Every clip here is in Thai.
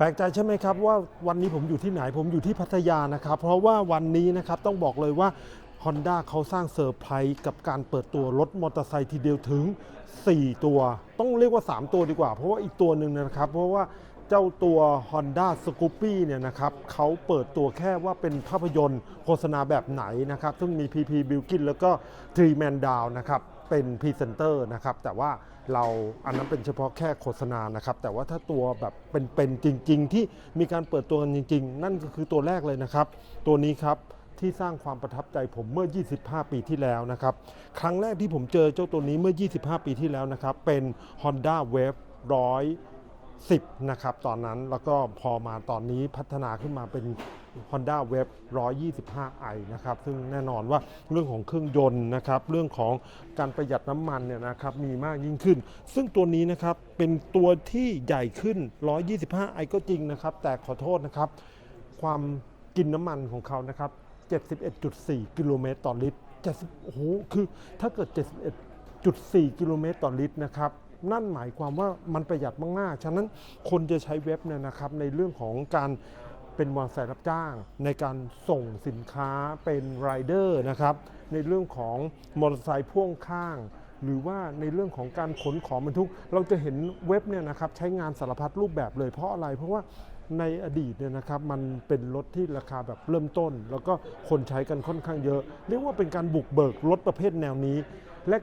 แปลกใจใช่ไหมครับว่าวันนี้ผมอยู่ที่ไหนผมอยู่ที่พัทยานะครับ เพราะว่าวันนี้นะครับต้องบอกเลยว่า Honda เขาสร้างเซอร์ไพรส์กับการเปิดตัวรถมอเตอร์ไซค์ทีเดียวถึง 4 ตัว ต้องเรียกว่า 3 ตัวดีกว่า เพราะว่าอีกตัวหนึ่งนะครับ เพราะว่าเจ้าตัว Honda Scoopy เนี่ยนะครับเขาเปิดตัวแค่ว่าเป็นภาพยนตร์โฆษณาแบบไหนนะครับ ซึ่งมี PP b i l k i n แล้วก็ t r e e Man Down นะครับเป็นพรีเซนเตอร์นะครับแต่ว่า เราอันนั้นเป็นเฉพาะแค่โฆษณานะครับ แต่ว่าถ้าตัวแบบเป็นๆจริง ๆ ที่มีการเปิดตัวกันจริง ๆ นั่นก็คือตัวแรกเลยนะครับ ตัวนี้ครับที่สร้างความประทับใจผมเมื่อ 25 ปีที่แล้วนะครับ ครั้งแรกที่ผมเจอเจ้าตัวนี้เมื่อ 25 ปีที่แล้วนะครับ เป็น Honda Wave 10 นะครับ ตอนนั้นแล้วก็พอมาตอนนี้พัฒนาขึ้นมาเป็น Honda Wave 125i นะครับ ซึ่งแน่นอนว่าเรื่องของเครื่องยนต์นะครับ เรื่องของการประหยัดน้ำมันเนี่ยนะครับมีมากยิ่งขึ้น ซึ่งตัวนี้นะครับเป็นตัวที่ใหญ่ขึ้น 125i ก็จริงนะครับ แต่ขอโทษนะครับ ความกินน้ำมันของเขานะครับ 71.4 กิโลเมตรต่อลิตร70โอ้โหคือถ้าเกิด 71.4 กิโลเมตรต่อลิตรนะครับ นั่นหมายความว่ามันประหยัดมากๆ ฉะนั้นคนจะใช้เว็บเนี่ยนะครับในเรื่องของการเป็นมอเตอร์ไซค์รับจ้าง ในการส่งสินค้าเป็นไรเดอร์นะครับในเรื่องของมอเตอร์ไซค์พ่วงข้าง หรือว่าในเรื่องของการขนของบรรทุก เราจะเห็นเว็บเนี่ยนะครับใช้งานสารพัดรูปแบบเลยเพราะอะไรเพราะว่าในอดีตเนี่ยนะครับมันเป็นรถที่ราคาแบบเริ่มต้น แล้วก็คนใช้กันค่อนข้างเยอะ เรียกว่าเป็นการบุกเบิกรถประเภทแนวนี้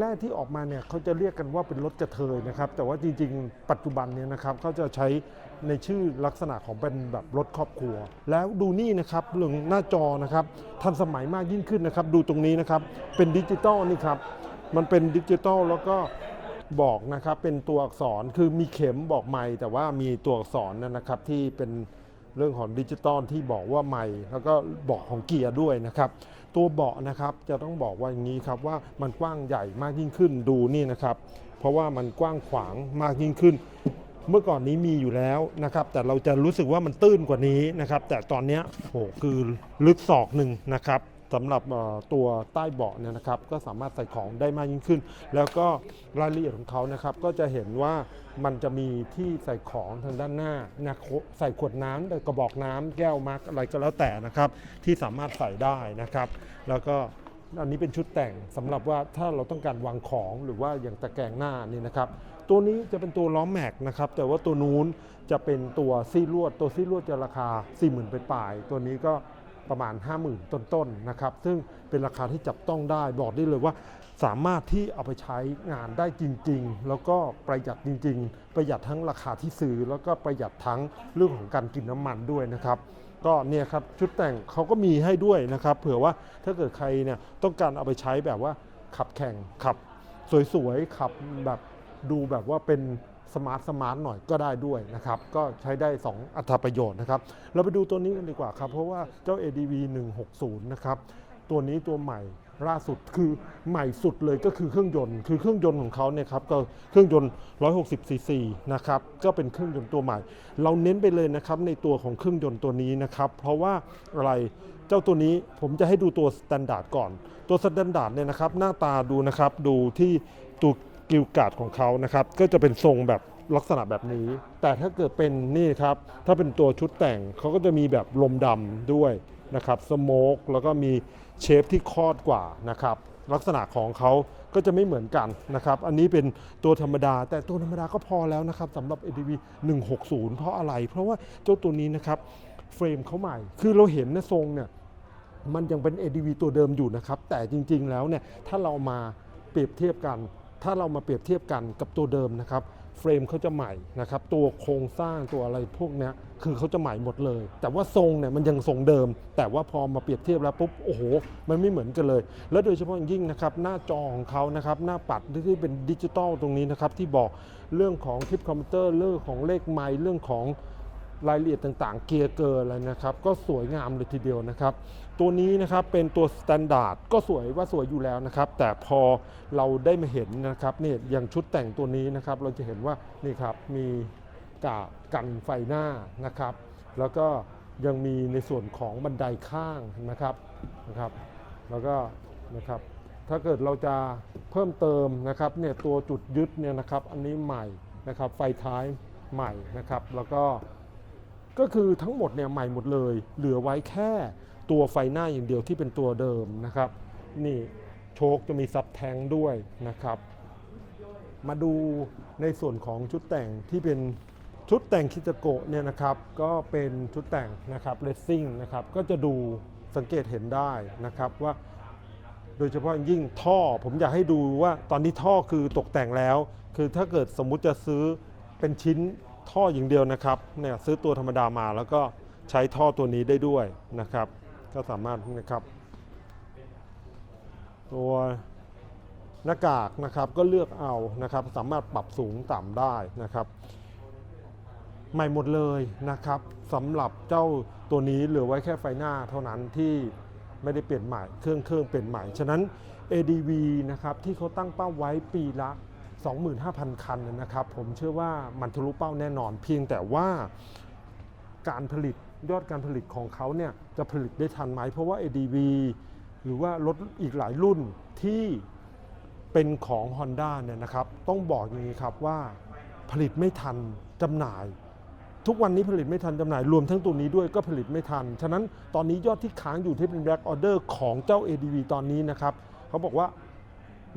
แรกๆที่ออกมาเนี่ยเขาจะเรียกกันว่าเป็นรถกระเทยนะครับ แต่ว่าจริงๆ ปัจจุบันเนี่ยนะครับเขาจะใช้ในชื่อลักษณะของเป็นแบบรถครอบครัว แล้วดูนี่นะครับเรื่องหน้าจอนะครับทันสมัยมากยิ่งขึ้นนะครับ ดูตรงนี้นะครับเป็นดิจิตอลนี่ครับมันเป็นดิจิตอลแล้วก็บอกนะครับเป็นตัวอักษรคือมีเข็มบอกไม่แต่ว่ามีตัวอักษรนะครับที่เป็น เรื่องของดิจิตอลที่บอกว่าใหม่ แล้วก็บอกของเกียร์ด้วยนะครับ ตัวเบาะนะครับจะต้องบอกว่าอย่างนี้ครับว่ามันกว้างใหญ่มากยิ่งขึ้นดูนี่นะครับ เพราะว่ามันกว้างขวางมากยิ่งขึ้น เมื่อก่อนนี้มีอยู่แล้วนะครับ แต่เราจะรู้สึกว่ามันตื้นกว่านี้นะครับ แต่ตอนนี้โหคือลึกศอกหนึ่งนะครับ สำหรับตัวใต้เบาะเนี่ยนะครับ ก็สามารถใส่ของได้มากยิ่งขึ้น แล้วก็รายละเอียดของเขานะครับ ก็จะเห็นว่ามันจะมีที่ใส่ของทางด้านหน้านะใส่ขวดน้ำกระบอกน้ำแก้วมักอะไรก็แล้วแต่นะครับ ที่สามารถใส่ได้นะครับ แล้วก็อันนี้เป็นชุดแต่งสำหรับว่าถ้าเราต้องการวางของหรือว่าอย่างตะแกรงหน้านี่นะครับ ตัวนี้จะเป็นตัวล้อแม็กนะครับ แต่ว่าตัวนู้นจะเป็นตัวซี่ลวด ตัวซี่ลวดจะราคา 40,000ไปปลายตัวนี้ก็ ประมาณ 50,000 ต้นๆนะครับ ซึ่งเป็นราคาที่จับต้องได้บอกได้เลยว่า สามารถที่เอาไปใช้งานได้จริง ๆ แล้วก็ประหยัดจริง ๆ ประหยัดทั้งราคาที่ซื้อแล้วก็ประหยัดทั้งเรื่องของการกินน้ำมันด้วยนะครับก็เนี่ยครับชุดแต่งเขาก็มีให้ด้วยนะครับ เผื่อว่าถ้าเกิดใครเนี่ยต้องการเอาไปใช้แบบว่าขับแข่งขับสวยๆขับแบบดูแบบว่าเป็น สมาร์ทสมาร์ทหน่อยก็ได้ด้วยนะครับก็ใช้ได้ 2 อัตราประโยชน์นะครับ เราไปดูตัวนี้กันดีกว่าครับ เพราะว่าเจ้า ADV 160 นะครับ ตัวนี้ตัวใหม่ล่าสุดคือใหม่สุดเลยก็คือเครื่องยนต์ คือเครื่องยนต์ของเขาเนี่ยครับก็เครื่องยนต์ 160 ซีซีนะครับก็เป็นเครื่องยนต์ตัวใหม่ เราเน้นไปเลยนะครับในตัวของเครื่องยนต์ตัวนี้นะครับ เพราะว่าอะไรเจ้าตัวนี้ผมจะให้ดูตัวสแตนดาร์ดก่อน ตัวสแตนดาร์ดเนี่ยนะครับหน้าตาดูนะครับดูที่ตัว กิลการ์ดของเขานะครับ ก็จะเป็นทรงแบบลักษณะแบบนี้ แต่ถ้าเกิดเป็นนี่ครับ ถ้าเป็นตัวชุดแต่งเขาก็จะมีแบบลมดำด้วยนะครับสโมกแล้วก็มีเชฟที่คอดกว่านะครับลักษณะของเขาก็จะไม่เหมือนกันนะครับ อันนี้เป็นตัวธรรมดา แต่ตัวธรรมดาก็พอแล้วนะครับสำหรับ ADV 160 เพราะอะไร เพราะว่าเจ้าตัวนี้นะครับเฟรมเขาใหม่ คือเราเห็นนะทรงเนี่ยมันยังเป็น ADV ตัวเดิมอยู่นะครับ แต่จริงๆแล้วเนี่ยถ้าเรามาเปรียบเทียบกัน ถ้าเรามาเปรียบเทียบกันกับตัวเดิมนะครับเฟรมเขาจะใหม่นะครับตัวโครงสร้างตัวอะไรพวกนี้คือเขาจะใหม่หมดเลย แต่ว่าทรงเนี่ยมันยังทรงเดิม แต่ว่าพอมาเปรียบเทียบแล้วปุ๊บโอ้โห มันไม่เหมือนกันเลย แล้วโดยเฉพาะยิ่งนะครับหน้าจอของเขานะครับหน้าปัดที่เป็นดิจิตอลตรงนี้นะครับที่บอกเรื่องของคลิปคอมพิวเตอร์เรื่องของเลขไมล์เรื่องของ รายละเอียดต่างๆ เกียร์เกอร์อะไรนะครับ ก็สวยงามเลยทีเดียวนะครับ ตัวนี้นะครับเป็นตัวสแตนดาร์ดก็สวยว่าสวยอยู่แล้วนะครับ แต่พอเราได้มาเห็นนะครับเนี่ยอย่างชุดแต่งตัวนี้นะครับ เราจะเห็นว่านี่ครับมีกาบกันไฟหน้านะครับ แล้วก็ยังมีในส่วนของบันไดข้างนะครับนะครับ แล้วก็นะครับ ถ้าเกิดเราจะเพิ่มเติมนะครับเนี่ยตัวจุดยึดเนี่ยนะครับ อันนี้ใหม่นะครับ ไฟท้ายใหม่นะครับ แล้วก็ ก็คือทั้งหมดเนี่ยใหม่หมดเลย เหลือไว้แค่ตัวไฟหน้าอย่างเดียวที่เป็นตัวเดิมนะครับ นี่โชคจะมีซับแทงด้วยนะครับ มาดูในส่วนของชุดแต่งที่เป็นชุดแต่งคิตาโกะเนี่ยนะครับก็เป็นชุดแต่งนะครับเลสซิ่งนะครับก็จะดูสังเกตเห็นได้นะครับว่า โดยเฉพาะยิ่งท่อผมอยากให้ดูว่าตอนนี้ท่อคือตกแต่งแล้ว คือถ้าเกิดสมมุติจะซื้อเป็นชิ้น ท่ออย่างเดียวนะครับเนี่ยซื้อตัวธรรมดามาแล้วก็ใช้ท่อตัวนี้ได้ด้วยนะครับ ก็สามารถนะครับ ตัวหน้ากากนะครับก็เลือกเอานะครับ สามารถปรับสูงต่ำได้นะครับใหม่หมดเลยนะครับสำหรับเจ้าตัวนี้เหลือไว้แค่ไฟหน้าเท่านั้นที่ไม่ได้เปลี่ยนใหม่เครื่องเครื่องเปลี่ยนใหม่ ฉะนั้น ADV นะครับที่เขาตั้งเป้าไว้ปีละ 25,000 คันนะครับ ผมเชื่อว่ามันทะลุเป้าแน่นอน เพียงแต่ว่าการผลิตยอดการผลิตของเขาเนี่ยจะผลิตได้ทันไหม เพราะว่า ADV หรือว่ารถอีกหลายรุ่นที่เป็นของ Honda เนี่ยนะครับต้องบอกอย่างนี้ครับว่าผลิตไม่ทันจำหน่าย ทุกวันนี้ผลิตไม่ทันจำหน่าย รวมทั้งตัวนี้ด้วยก็ผลิตไม่ทัน ฉะนั้นตอนนี้ยอดที่ค้างอยู่ที่เป็น Black Order ของเจ้า ADV ตอนนี้นะครับเขาบอกว่า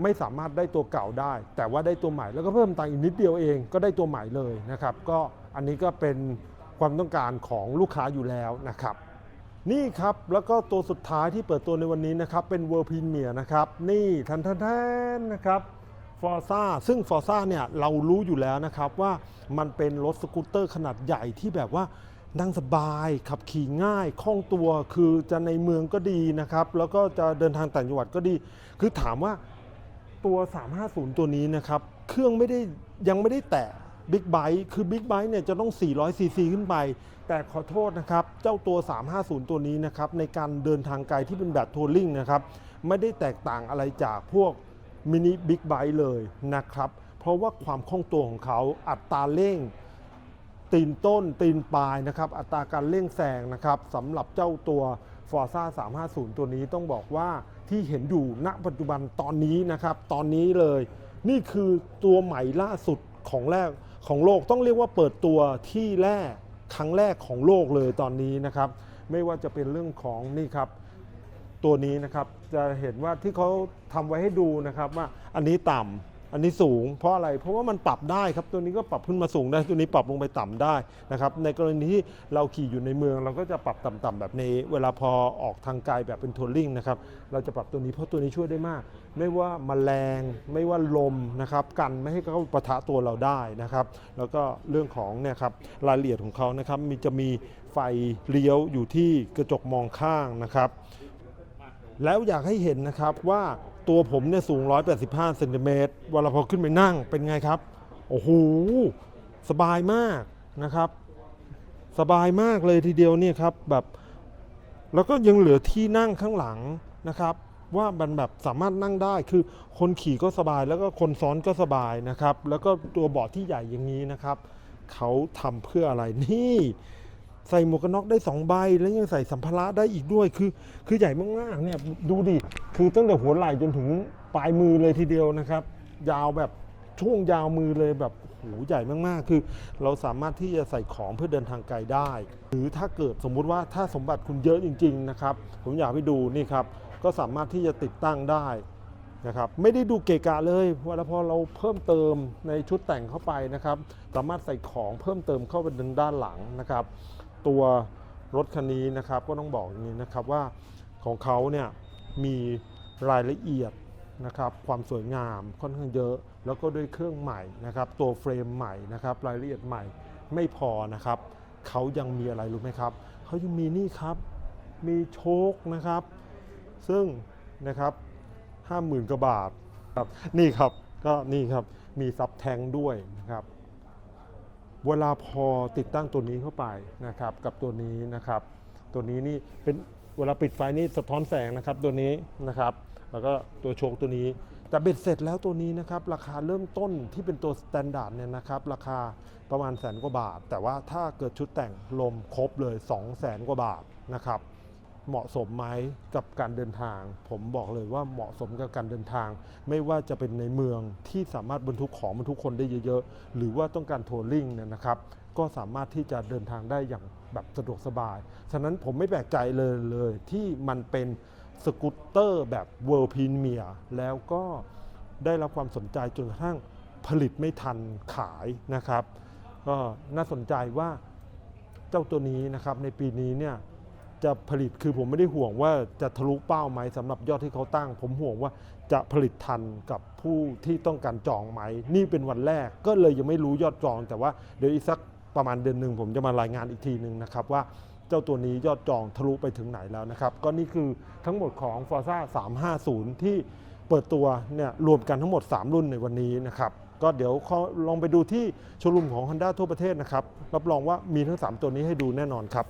ไม่สามารถได้ตัวเก่าได้ แต่ว่าได้ตัวใหม่แล้วก็เพิ่มตังค์อีกนิดเดียวเองก็ได้ตัวใหม่เลยนะครับ ก็อันนี้ก็เป็นความต้องการของลูกค้าอยู่แล้วนะครับ นี่ครับแล้วก็ตัวสุดท้ายที่เปิดตัวในวันนี้นะครับ เป็น World Premier นะครับ นี่ทันทันนนะครับฟอร์ซ่าซึ่งฟอร์ซ่าเนี่ยเรารู้อยู่แล้วนะครับว่ามันเป็นรถสกูตเตอร์ขนาดใหญ่ที่แบบว่านั่งสบายขับขี่ง่ายคล่องตัวคือจะในเมืองก็ดีนะครับ แล้วก็จะเดินทางต่างจังหวัดก็ดี คือถามว่า ตัว 350 ตัวนี้นะครับ เครื่องไม่ได้ยังไม่ได้แตะบิ๊กไบค์คือบิ๊กไบค์เนี่ยจะต้อง 400 ซีซีขึ้นไป แต่ขอโทษนะครับ เจ้าตัว 350 ตัวนี้นะครับ ในการเดินทางไกลที่เป็นแบบทัวริงนะครับ ไม่ได้แตกต่างอะไรจากพวกมินิบิ๊กไบค์เลยนะครับ เพราะว่าความคล่องตัวของเขาอัตราเร่ง ตีนต้นตีนปลายนะครับ อัตราการเร่งแซงนะครับสำหรับเจ้าตัว Forza 350 ตัวนี้ต้องบอกว่า ที่เห็นอยู่ณปัจจุบันตอนนี้นะครับ ตอนนี้เลย นี่คือตัวใหม่ล่าสุดของแรกของโลกต้องเรียกว่าเปิดตัวที่แรกครั้งแรกของโลกเลยตอนนี้นะครับ ไม่ว่าจะเป็นเรื่องของนี่ครับตัวนี้นะครับจะเห็นว่าที่เขาทำไว้ให้ดูนะครับว่าอันนี้ต่ำ อันนี้สูงเพราะอะไรเพราะว่ามันปรับได้ครับตัวนี้ก็ปรับขึ้นมาสูงได้ตัวนี้ปรับลงไปต่ำได้นะครับในกรณีที่เราขี่อยู่ในเมือง เราก็จะปรับต่ำๆแบบนี้ เวลาพอออกทางไกลแบบเป็นทัวริงนะครับเราจะปรับตัวนี้เพราะตัวนี้ช่วยได้มาก ไม่ว่าแมลงไม่ว่าลมนะครับกันไม่ให้เขาปะทะตัวเราได้นะครับ แล้วก็เรื่องของเนี่ยครับรายละเอียดของเขานะครับมีจะมีไฟเลี้ยวอยู่ที่กระจกมองข้างนะครับ แล้วอยากให้เห็นนะครับว่า ตัวผมเนี่ยสูง 185เซนติเมตรเวลาพอขึ้นไปนั่งเป็นไงครับ โอ้โห สบายมากนะครับ สบายมากเลยทีเดียวเนี่ยครับแบบ แล้วก็ยังเหลือที่นั่งข้างหลังนะครับ ว่ามันแบบสามารถนั่งได้คือคนขี่ก็สบายแล้วก็คนซ้อนก็สบายนะครับ แล้วก็ตัวเบาะที่ใหญ่อย่างนี้นะครับ เขาทำเพื่ออะไรนี่ ใส่หมวกกันน็อกได้2ใบแล้วยังใส่สัมภาระได้อีกด้วยคือ คือใหญ่มากๆเนี่ยดูดิคือตั้งแต่หัวไหล่จนถึงปลายมือเลยทีเดียวนะครับ ยาวแบบช่วงยาวมือเลยแบบโหใหญ่มากๆ คือ เราสามารถที่จะใส่ของเพื่อเดินทางไกลได้ หรือถ้าเกิดสมมุติว่าถ้าสมบัติคุณเยอะจริง ๆ นะครับ ผมอยากให้ดูนี่ครับ ก็สามารถที่จะติดตั้งได้นะครับ ไม่ได้ดูเกะกะเลยเวลาพอเราเพิ่มเติมในชุดแต่งเข้าไปนะครับ สามารถใส่ของเพิ่มเติมเข้าไปในด้านหลังนะครับ ตัวรถคันนี้นะครับก็ต้องบอกอย่างนี้นะครับว่าของเขาเนี่ยมีรายละเอียดนะครับความสวยงามค่อนข้างเยอะ แล้วก็ด้วยเครื่องใหม่นะครับ ตัวเฟรมใหม่นะครับ รายละเอียดใหม่ไม่พอนะครับเขายังมีอะไรรู้ไหมครับเขายังมีนี่ครับมีโชคนะครับ ซึ่งนะครับห้าหมื่นกว่าบาทครับนี่ครับก็นี่ครับมีซับแทงด้วยนะครับ เวลาพอติดตั้งตัวนี้เข้าไปนะครับกับตัวนี้นะครับ ตัวนี้นี่เป็นเวลาปิดไฟนี่สะท้อนแสงนะครับตัวนี้นะครับ แล้วก็ตัวโชคตัวนี้แต่เบ็ดเสร็จแล้วตัวนี้นะครับราคาเริ่มต้นที่เป็นตัวสแตนดาร์ดเนี่ยนะครับราคาประมาณแสนกว่าบาท แต่ว่าถ้าเกิดชุดแต่งลมครบเลย 2 0 0แสนกว่าบาทนะครับ เหมาะสมไหมกับการเดินทาง ผมบอกเลยว่าเหมาะสมกับการเดินทาง ไม่ว่าจะเป็นในเมืองที่สามารถบรรทุกของบรรทุกคนได้เยอะๆ หรือว่าต้องการทัวริงเนี่ยนะครับ ก็สามารถที่จะเดินทางได้อย่างแบบสะดวกสบาย ฉะนั้นผมไม่แปลกใจเลยเลยที่มันเป็นสกูตเตอร์แบบ World Premier แล้วก็ได้รับความสนใจจนกระทั่งผลิตไม่ทันขายนะครับ ก็น่าสนใจว่าเจ้าตัวนี้นะครับในปีนี้เนี่ย จะผลิตคือผมไม่ได้ห่วงว่าจะทะลุเป้าไหมสำหรับยอดที่เขาตั้ง ผมห่วงว่าจะผลิตทันกับผู้ที่ต้องการจองไหม นี่เป็นวันแรกก็เลยยังไม่รู้ยอดจอง แต่ว่าเดี๋ยวอีกสักประมาณเดือนหนึ่งผมจะมารายงานอีกทีหนึ่งนะครับว่าเจ้าตัวนี้ยอดจองทะลุไปถึงไหนแล้วนะครับ ก็นี่คือทั้งหมดของ f o r z a 350 ที่เปิดตัวเนี่ยรวมกันทั้งหมด 3 รุ่นในวันนี้นะครับก็เดี๋ยวลองไปดูที่โชว์รูมของ Honda ทั่วประเทศนะครับรับรองว่ามีทั้ง 3 ตัวนี้ให้ดูแน่นอนครับ